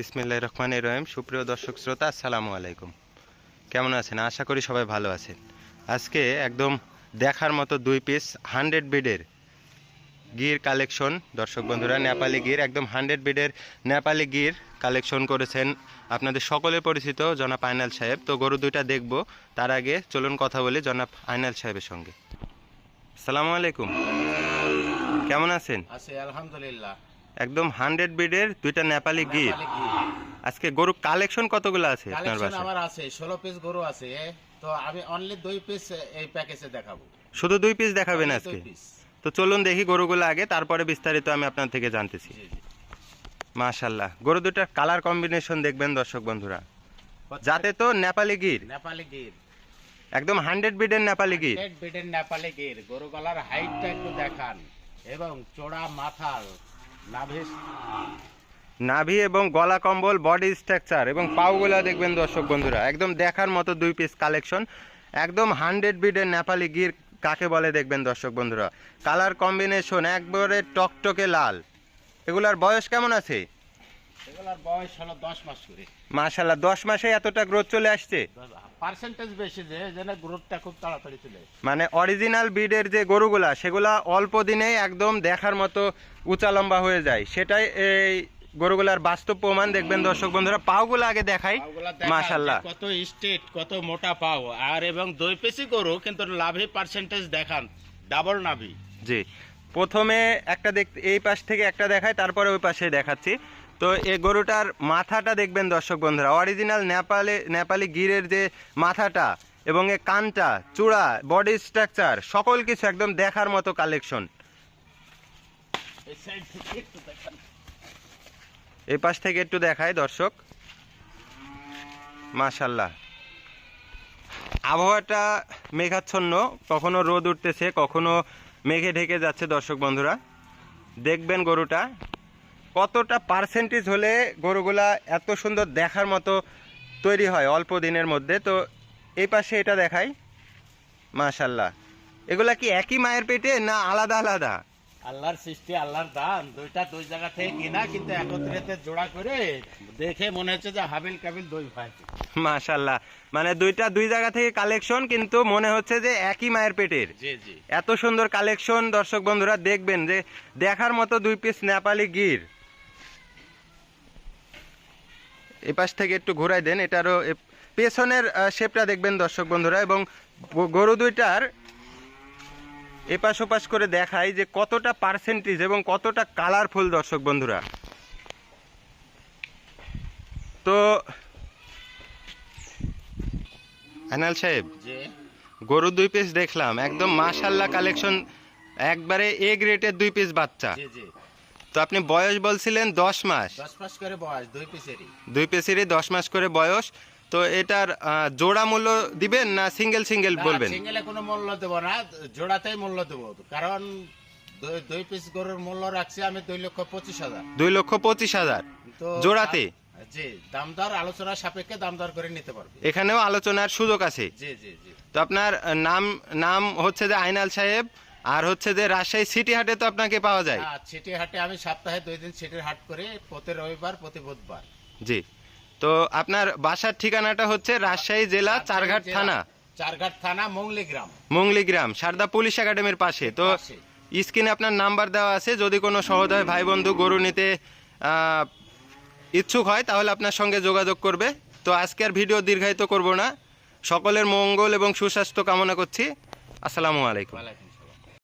বিসমিল্লাহ রহমান রহিম। সুপ্রিয় দর্শক শ্রোতা, আসসালামু আলাইকুম। কেমন আছেন? আশা করি সবাই ভালো আছেন। আজকে একদম দেখার মতো দুই পিস হান্ড্রেড বিডের গির কালেকশন দর্শক বন্ধুরা, নেপালি গির একদম হান্ড্রেড বিডের নেপালি গির কালেকশন করেছেন আপনাদের সকলে পরিচিত জনাব আইনাল সাহেব। তো গরু দুইটা দেখব, তার আগে চলুন কথা বলি জনাব আইনাল সাহেবের সঙ্গে। সালামু আলাইকুম। কেমন আছেন? আছে, আলহামদুলিল্লাহ। একদম হান্ড্রেড বিডের দুইটা নেপালি গির আজকে গরু কালেকশন কতগুলো আছে আপনার বাসায়? আমার আছে ষোলো পিস গরু আছে তো আমি অনলি দুই পিস এই প্যাকেজে দেখাবো। শুধু দুই পিস দেখাবেন আজকে? তো চলুন দেখি গরুগুলো আগে তারপরে বিস্তারিত আমি আপনার থেকে জানতেছি। মাশাল্লাহ গরু দুটার কালার কম্বিনেশন দেখবেন দর্শক বন্ধুরা। যাতে তো নেপালি গির। নেপালি গির। একদম হান্ড্রেড বিডের নেপালি গির। টেট বিডের নেপালি গির। গরু গলার হাইটটা একটু দেখান। এবং চোড়া মাথার নাভি এবং গলা কম্বল বডি স্ট্রাকচার এবং পাউগুলা দেখবেন দর্শক বন্ধুরা একদম দেখার মতো দুই পিস কালেকশন একদম হান্ড্রেড বিডের নেপালি গির কাকে বলে দেখবেন দর্শক বন্ধুরা? কালার কম্বিনেশন একবারে টকটকে লাল। এগুলার বয়স কেমন আছে? এগুলোর বয়স হলো দশ মাস করে। মাশাল্লাহ দশ মাসে এতটা গ্রোথ চলে আসছে? পার্সেন্টেজ বেশি যে যেন গ্রোথটা খুব তাড়াতাড়ি চলে মানে অরিজিনাল ব্রিডের যে গরুগুলা সেগুলা অল্প দিনেই একদম দেখার মতো উঁচা লম্বা হয়ে যায়। সেটাই এই গরুগুলার বাস্তব প্রমাণ। দেখবেন দর্শক বন্ধুরা পাওগুলো আগে দেখাই। মাশাল্লাহ কত স্টেট কত মোটা পাও। আর এবং দুই পেসি গরু কিন্তু লাভে পার্সেন্টেজ দেখান। ডাবল নাভি। জি। প্রথমে একটা দেখ এই পাশ থেকে একটা দেখাই তারপরে ওই পাশে দেখাচ্ছি। তো এই গরুটার মাথাটা দেখবেন দর্শক বন্ধুরা অরিজিনাল নেপালে, নেপালি গিরের যে মাথাটা এবং এ কানটা, চূড়া বডি স্ট্রাকচার সকল কিছু একদম দেখার মতো কালেকশন এই পাশ থেকে একটু দেখায় দর্শক। মাশাল্লাহ। আবহাওয়াটা মেঘাচ্ছন্ন, কখনো রোদ উঠতেছে, কখনো মেঘে ঢেকে যাচ্ছে দর্শক বন্ধুরা। দেখবেন গরুটা। কতটা পার্সেন্টেজ হলে গরুগুলা এত সুন্দর দেখার মতো তৈরি হয় অল্প দিনের মধ্যে? তো এই পাশে এটা দেখাই। মাশাল্লাহ এগুলা কি একই মায়ের পেটে না আলাদা আলাদা? আল্লাহর সৃষ্টি আল্লাহর দান দুইটা দুই জায়গা থেকে কিনা কিন্তু একত্রিতে জোড়া করে দেখে মনে হচ্ছে যে হাবিল কাবিল দুই ভাই। মাশাল্লাহ মানে দুইটা দুই জায়গা থেকে কালেকশন কিন্তু মনে হচ্ছে যে একই মায়ের পেটের। এত সুন্দর কালেকশন দর্শক বন্ধুরা দেখবেন যে দেখার মতো দুই পিস নেপালি গির। এ পাশ থেকে একটু ঘোরাই দেন এটারও পেছনের শেপটা দেখবেন দর্শক বন্ধুরা এবং গরু দুইটার এপাশ ওপাশ করে দেখাই যে কতটা পার্সেন্টেজ এবং কতটা কালারফুল দর্শক বন্ধুরা। তো আনাল সাহেব গরু দুই পিস দেখলাম একদম মাশাল্লাহ কালেকশন একবারে এ গ্রেটের দুই পিস বাচ্চা। তো আপনি বয়স বলছিলেন দশ মাস? দশ মাস করে বয়স দুই পিসেরই। দুই পিসেরই দশ মাস করে বয়স। তো এটার জোড়া মূল্য দিবেন না সিঙ্গেল সিঙ্গেল বলবেন? সিঙ্গেলে কোনো মূল্য দেবো না জোড়াতেই মূল্য দেবো। কারণ দুই- পিস গরুর মূল্য রাখছি আমি দুই লক্ষ পঁচিশ হাজার। দুই লক্ষ পঁচিশ হাজার তো জোড়াতে? জি দাম দর আলোচনা সাপেক্ষে দাম দর করে নিতে পারবে। এখানেও আলোচনার সুযোগ আছে। জি জি জি। তো আপনার নাম নাম হচ্ছে যে আইনাল সাহেব। আর হচ্ছে যে রাজশাহী সিটি হাটে তো আপনাকে পাওয়া যায়। সিটি হাটে আমি সপ্তাহে দুই দিন সিটির হাট করে প্রতি রবিবার প্রতি বুধবার। জি। তো আপনার বাসার ঠিকানাটা হচ্ছে রাজশাহী জেলা চারঘাট থানা। চারঘাট থানা মংলি গ্রাম। মঙ্গলিগ্রাম সারদা পুলিশ একাডেমির পাশে। তো। স্ক্রিনে আপনার নাম্বার দেওয়া আছে যদি কোনো সহোদয় ভাই বন্ধু গরু নিতে ইচ্ছুক হয় তাহলে আপনার সঙ্গে যোগাযোগ করবে। তো আজকে আর ভিডিও দীর্ঘায়িত করব না। সকলের মঙ্গল এবং সুস্বাস্থ্য কামনা করছি। আসসালামু আলাইকুম।